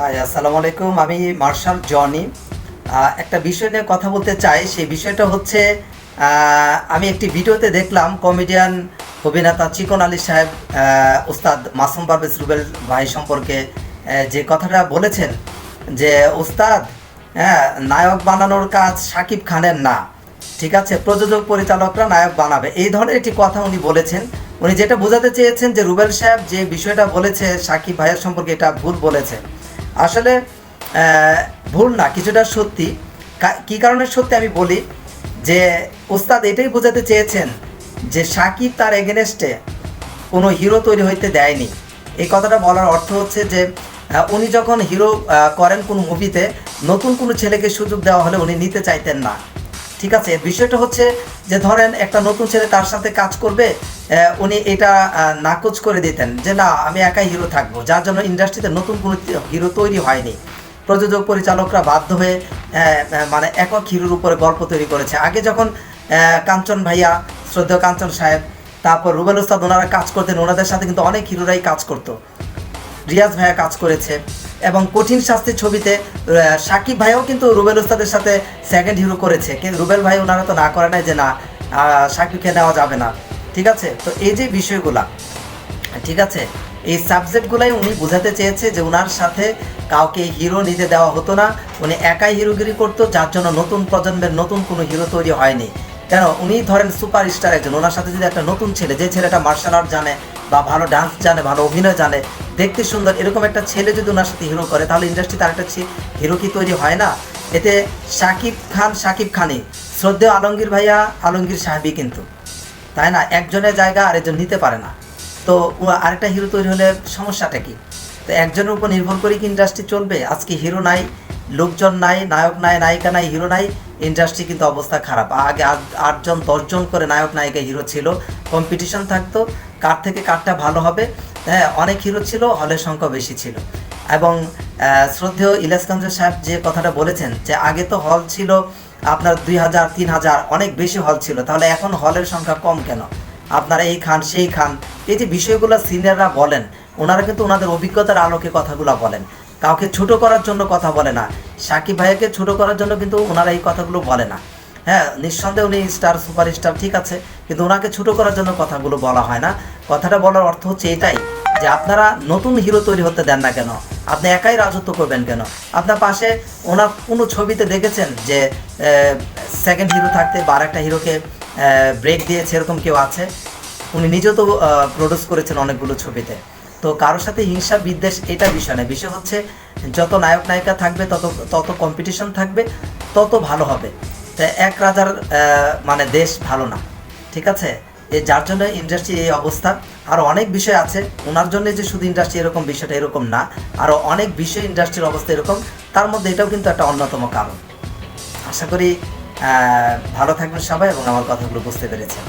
High আসসালামু আলাইকুম। আমি মার্শাল জনি। একটা বিষয় নিয়ে কথা বলতে চাই। সেই বিষয়টা হচ্ছে আমি একটি ভিডিওতে দেখলাম কমেডিয়ান অভিনেতা চিকন আলী সাহেব ওস্তাদ মাসুম পারভেজ রুবেল ভাই সম্পর্কে যে কথাটা বলেছেন যে, ওস্তাদ হ্যাঁ নায়ক বানানোর কাজ সাকিব খানের না। ঠিক আছে, প্রযোজক পরিচালকরা নায়ক বানাবে। এই ধরনের একটি কথা উনি বলেছেন। উনি যেটা বোঝাতে চেয়েছেন যে, রুবেল সাহেব যে বিষয়টা বলেছে, সাকিব ভাইয়ের সম্পর্কে এটা ভুল বলেছে। আসলে ভুল না, কিছুটা সত্যি। কি কারণে সত্যি আমি বলি যে ওস্তাদ এটাই বোঝাতে চেয়েছেন যে, সাকিব তার এগেনেস্টে কোনো হিরো তৈরি হইতে দেয়নি। এই কথাটা বলার অর্থ হচ্ছে যে উনি যখন হিরো করেন কোনো মুভিতে নতুন কোনো ছেলেকে সুযোগ দেওয়া হলে উনি নিতে চাইতেন না। ঠিক আছে, বিষয়টা হচ্ছে যে ধরেন একটা নতুন ছেলে তার সাথে কাজ করবে উনি এটা নাকচ করে দিতেন যে না, আমি একাই হিরো থাকব। যার জন্য ইন্ডাস্ট্রিতে নতুন কোনো হিরো তৈরি হয়নি। প্রযোজক, পরিচালকরা বাধ্য হয়ে মানে একক হিরোর উপরে গল্প তৈরি করেছে। আগে যখন কাঞ্চন ভাইয়া, শ্রদ্ধেয় কাঞ্চন সাহেব, তারপর রুবেল ওস্তাদ, ওনারা কাজ করতেন, ওনাদের সাথে কিন্তু অনেক হিরোরাই কাজ করতো। রিয়াজ ভাইয়া কাজ করেছে। এবং কঠিন শাস্তি ছবিতে সাকিব ভাইও কিন্তু রুবেল ওস্তাদের সাথে সেকেন্ড হিরো করেছে। কিন্তু রুবেল ভাই ওনারা তো না করে নাই যে না সাকিবকে নেওয়া যাবে না। ঠিক আছে? তো এই যে বিষয়গুলা, ঠিক আছে? এই সাবজেক্টগুলাই উনি বোঝাতে চেয়েছে যে ওনার সাথে কাউকে হিরো নিতে দেওয়া হতো না। উনি একাই হিরোগিরি করতো, যার জন্য নতুন প্রজন্মের নতুন কোনো হিরো তৈরি হয়নি। কেন? উনি ধরেন সুপার স্টার একজন। ওনার সাথে যদি একটা নতুন ছেলে, যে ছেলেটা মার্শাল আর্ট জানে বা ভালো ডান্স জানে, ভালো অভিনয় জানে দেখতে সুন্দর। এরকম একটা ছেলে যদি ওনার সাথে হিরো করে, তাহলে ইন্ডাস্ট্রি তার একটা হিরো কি তৈরি হয় না? এতে শাকিব খান শাকিব খানই। শ্রদ্ধেয় আলমগীর ভাইয়া, আলমগীর সাহেবই কিন্তু। তাই না? একজনের জায়গা আরেকজন নিতে পারে না। তো ও আরেকটা হিরো তৈরি হলে সমস্যাটা কি? তো একজনের উপর নির্ভর করে কি ইন্ডাস্ট্রি চলবে? আজকে হিরো নাই, লোকজন নাই, নায়ক নাই, নায়িকা নাই হিরো নাই ইন্ডাস্ট্রি কিন্তু অবস্থা খারাপ। আগে আট- আটজন, দশজন করে নায়ক, নায়িকা হিরো ছিল। কম্পিটিশন থাকতো। কার থেকে কারটা ভালো হবে? হ্যাঁ অনেক হিরো ছিল, হলের সংখ্যা বেশি ছিল। এবং শ্রদ্ধেয় ইলাস কামজা সাহেব যে কথাটা বলেছেন যে আগে তো হল ছিল, আপনার দুই হাজার, তিন হাজার, অনেক বেশি হল ছিল। তাহলে এখন হলের সংখ্যা কম কেন? আপনারা এই খান, সেই খান। এই যে বিষয়গুলো সিনিয়ররা বলেন, ওনারা কিন্তু ওনাদের অভিজ্ঞতার আলোকে কথাগুলো বলেন। কাউকে ছোট করার জন্য কথা বলে না। সাকিব ভাইয়াকে ছোট করার জন্য কিন্তু ওনারা এই কথাগুলো বলে না। হ্যাঁ নিঃসন্দেহে উনি স্টার সুপার স্টার ঠিক আছে, কিন্তু ওনাকে ছোট করার জন্য কথাগুলো বলা হয় না। কথাটা বলার অর্থ হচ্ছে এটাই, যে আপনারা নতুন হিরো তৈরি হতে দেন না কেন? আপনি একাই রাজত্ব করবেন কেন? আপনার পাশে ওনার কোনো ছবিতে দেখেছেন যে সেকেন্ড হিরো থাকতে বা একটা হিরোকে ব্রেক দিয়ে সেরকম কেউ আছে? উনি নিজেও তো প্রডিউস করেছেন অনেকগুলো ছবিতে। তো কারোর সাথে হিংসা, বিদ্বেষ, এটা বিষয় না বিষয় হচ্ছে যত নায়ক, নায়িকা থাকবে, তত তত কম্পিটিশন থাকবে, তত ভালো হবে। এক রাজার মানে দেশ ভালো না। ঠিক আছে? যার জন্য ইন্ডাস্ট্রি এই অবস্থা। আরও অনেক বিষয় আছে। ওনার জন্য যে শুধু ইন্ডাস্ট্রি এরকম, বিষয়টা এরকম না আরও অনেক বিষয় ইন্ডাস্ট্রির অবস্থা এরকম। তার মধ্যে এটাও কিন্তু একটা অন্যতম কারণ। আশা করি ভালো থাকবেন সবাই এবং আমার কথাগুলো বুঝতে পেরেছেন।